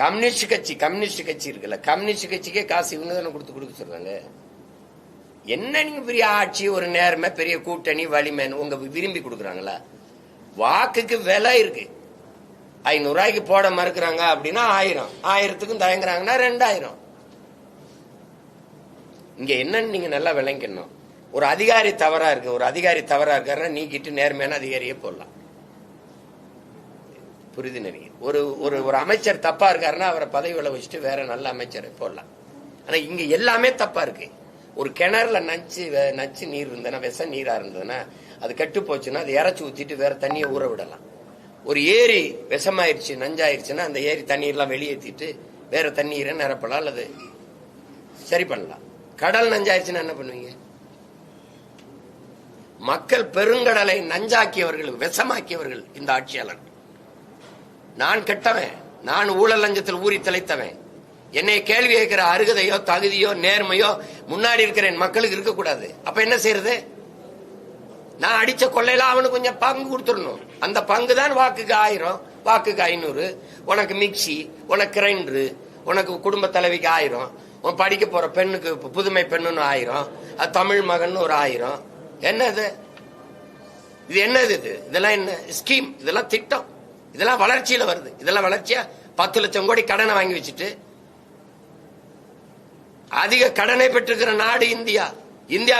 Communist கட்சி communist கட்சி இருக்குல்ல. கம்யூனிஸ்ட் கட்சிக்கே காசு இவங்க தானே கொடுத்து கொடுக்க சொல்றாங்க. என்ன நீங்க பெரிய ஆட்சி ஒரு நேர்மை பெரிய கூட்டணி வலிமைன்னு உங்க விரும்பி கொடுக்குறாங்களா? வாக்குக்கு விலை இருக்கு. ஐநூறுரூவாய்க்கு போட மறுக்கிறாங்க அப்படின்னா ஆயிரம். ஆயிரத்துக்கும் தயங்குறாங்கன்னா ரெண்டாயிரம். இங்க என்னன்னு நீங்க நல்லா விளங்கணும் ஒரு அதிகாரி தவறா இருக்கு. ஒரு அதிகாரி தவறா இருக்காருன்னா நீக்கிட்டு நேர்மையான அதிகாரியே போடலாம். புரிது நினைக்கிறேன் ஒரு ஒரு ஒரு அமைச்சர் தப்பா இருக்காருன்னா அவரை பதவி வில வச்சுட்டு வேற நல்ல அமைச்சரை போடலாம். ஆனா இங்க எல்லாமே தப்பா இருக்கு. ஒரு கிணறுல நச்சு நச்சு நீர் இருந்ததுன்னா விஷ நீரா இருந்ததுன்னா அது கெட்டு போச்சுன்னா அது இறச்சி ஊத்திட்டு வேற தண்ணியை ஊற விடலாம். ஒரு ஏரி விஷமாயிருச்சு நஞ்சாயிருச்சுன்னா அந்த ஏரி தண்ணீர்லாம் வெளியேற்றிட்டு வேற தண்ணீரை நிரப்பலாம் அல்லது சரி பண்ணலாம். கடல் நஞ்சாயிருச்சுன்னா என்ன பண்ணுவீங்க? மக்கள் பெருங்கடலை நஞ்சாக்கியவர்கள் விஷமாக்கியவர்கள் இந்த ஆட்சியாளர் நான் கெட்டவன் நான் ஊழல் லஞ்சத்தில் ஊறி தலைத்தவன் என்னை கேள்வி கேட்கிற அருகதையோ தகுதியோ நேர்மையோ முன்னாடி இருக்கிற என் மக்களுக்கு இருக்கக்கூடாது. அப்ப என்ன செய்யறது? நான் அடிச்ச கொள்ளையில அவனுக்கு கொஞ்சம் பங்கு கொடுத்துடணும். அந்த பங்கு தான் வாக்குக்கு ஆயிரம் வாக்குக்கு ஐநூறு. உனக்கு மிக்சி உனக்கு கிரைண்டரு உனக்கு குடும்ப தலைவிக்கு ஆயிரம். உன் படிக்க போற பெண்ணுக்கு புதுமை பெண்ணுன்னு ஆயிரம். அது தமிழ் மகன் ஒரு ஆயிரம். என்னது? இது என்னது இது? இதெல்லாம் என்ன? ஸ்கீம் இதெல்லாம் திட்டம். இதெல்லாம் வளர்ச்சியில வருது. இதெல்லாம் வளர்ச்சியா? பத்து லட்சம் கோடி கடனை வாங்கி வச்சுட்டு அதிக கடனை பெற்றிருக்கிற நாடு இந்தியா. இந்தியா